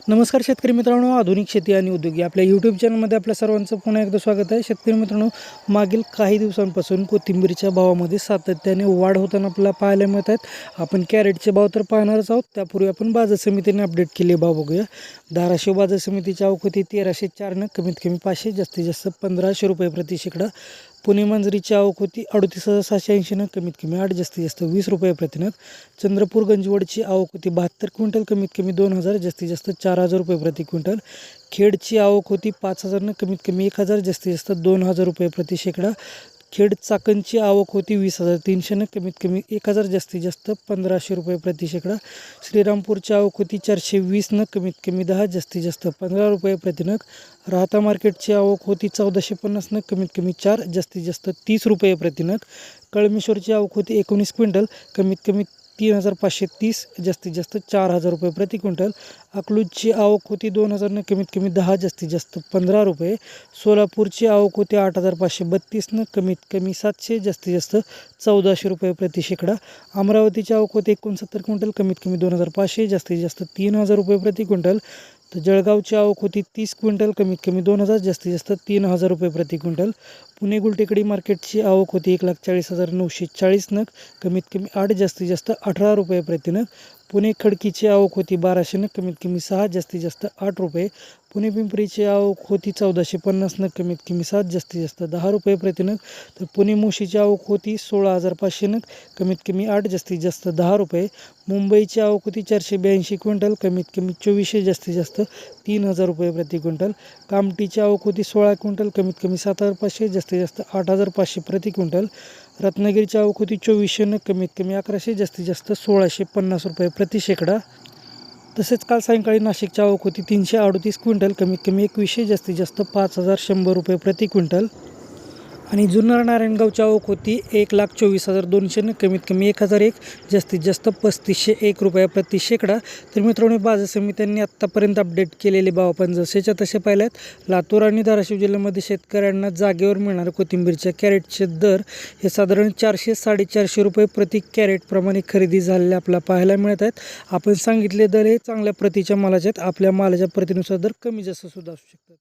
नमस्कार शेतकरी मित्रांनो आधुनिक शेती आणि उद्योगी आपल्या यूट्यूब चॅनलमध्ये आपल्या सर्वांचं पुन्हा एकदा स्वागत आहे. शेतकरी मित्रांनो मागील काही दिवसांपासून कोथिंबीरच्या भावामध्ये सातत्याने वाढ होताना आपल्याला पाहायला मिळत आहेत. आपण कॅरेटचे भाव तर पाहणारच आहोत. त्यापूर्वी आपण बाजार समितीने अपडेट केले भाव बघूया. धाराशिव बाजार समितीच्या आवक तेराशे चारनं कमीत कमी पाचशे जास्तीत जास्त पंधराशे रुपये प्रति शेकडा. पुणे मांजरीची आवक होती. अडतीस हजार सहाशे ऐंशीनं कमीत कमी आठ जास्तीत जास्त वीस रुपये प्रतिनग. चंद्रपूर गंजवडची आवक होती बहात्तर क्विंटल कमीत कमी दोन हजार जास्तीत जास्त चार हजार रुपये प्रति क्विंटल. खेडची आवक होती पाच हजारनं कमीत कमी एक हजार जास्तीत जास्त दोन हजार रुपये प्रति शेकडा. खेड चाकणची आवक होती वीस हजार तीनशेनं कमीत कमी एक हजार जास्तीत जास्त पंधराशे रुपये प्रति शेकडा. श्रीरामपूरची आवक होती चारशे वीसनं कमीत कमी दहा जास्तीत जास्त पंधरा रुपये प्रतिनग राहता मार्केटची आवक होती चौदाशे पन्नासनं कमीत कमी चार जास्तीत जास्त तीस रुपये प्रतिनग कळमेश्वरची आवक होती एकोणीस क्विंटल कमीत कमी तीन हजार पाचशे तीस जास्तीत जास्त चार हजार रुपये प्रति क्विंटल. अकलूजची आवक होती दोन हजारनं कमीत कमी दहा जास्तीत जास्त पंधरा रुपये. सोलापूरची आवक होती आठ हजार पाचशे बत्तीसनं कमीत कमी सातशे जास्तीत जास्त चौदाशे रुपये प्रति शेकडा. अमरावतीची आवक होती एकोणसत्तर क्विंटल कमीत कमी दोन हजार पाचशे जास्तीत जास्त तीन हजार रुपये प्रति क्विंटल. तर जळगावची आवक होती तीस क्विंटल कमीत कमी दोन हजार जास्तीत जास्त तीन हजार रुपये प्रति क्विंटल. पुणे गुलटेकडी मार्केटची आवक होती एक लाख चाळीस हजार नऊशे चाळीस नग. कमीत कमी आठ जास्तीत जास्त अठरा रुपये प्रतिनग पुणे खडकीची आवक होती बाराशे नग कमीत कमी सहा जास्तीत जास्त आठ रुपये. पुणे पिंपरीची आवक होती चौदाशे पन्नास नग कमीत कमी सात जास्तीत जास्त दहा रुपये प्रतिनग तर पुणे मोशीची आवक होती सोळा हजार पाचशे नग कमीत कमी आठ जास्तीत जास्त दहा रुपये. मुंबईची आवक होती चारशे ब्याऐंशी क्विंटल कमीत कमी चोवीसशे जास्तीत जास्त तीन हजार रुपये प्रति क्विंटल. कामटीची आवक होती सोळा क्विंटल कमीत कमी सात हजार पाचशे जास्त जास्तीत जास्त आठ हजार पाचशे प्रति क्विंटल. रत्नागिरीच्या आवक चोवीसशेनं कमीत कमी अकराशे जास्तीत जास्त सोळाशे पन्नास रुपये प्रति शेकडा. तसेच काल सायंकाळी नाशिकच्या आवक तीनशे अडतीस क्विंटल कमीत कमी एकवीसशे जास्तीत जास्त पाच हजार शंभर रुपये प्रति क्विंटल. आणि जुन्नर नारायणगावची आवक होती एक लाख चोवीस हजार दोनशेनं कमीत कमी एक हजार एक. जास्तीत जास्त पस्तीसशे एक रुपया प्रति शेकडा. तर मित्रांनो बाजार समित्यांनी आत्तापर्यंत अपडेट केलेले भाव आपण जसेच्या तसे पाहिल्यात लातूर आणि धाराशिव जिल्ह्यामध्ये शेतकऱ्यांना जागेवर मिळणाऱ्या कोथिंबीरच्या कॅरेटचे दर हे साधारण चारशे साडेचारशे रुपये प्रति कॅरेटप्रमाणे खरेदी झालेले आपल्याला पाहायला मिळत आहेत. आपण सांगितले दर हे चांगल्या प्रतीच्या मालाचे आहेत. आपल्या मालाच्या प्रतीनुसार दर कमी जास्त सुद्धा असू शकतात.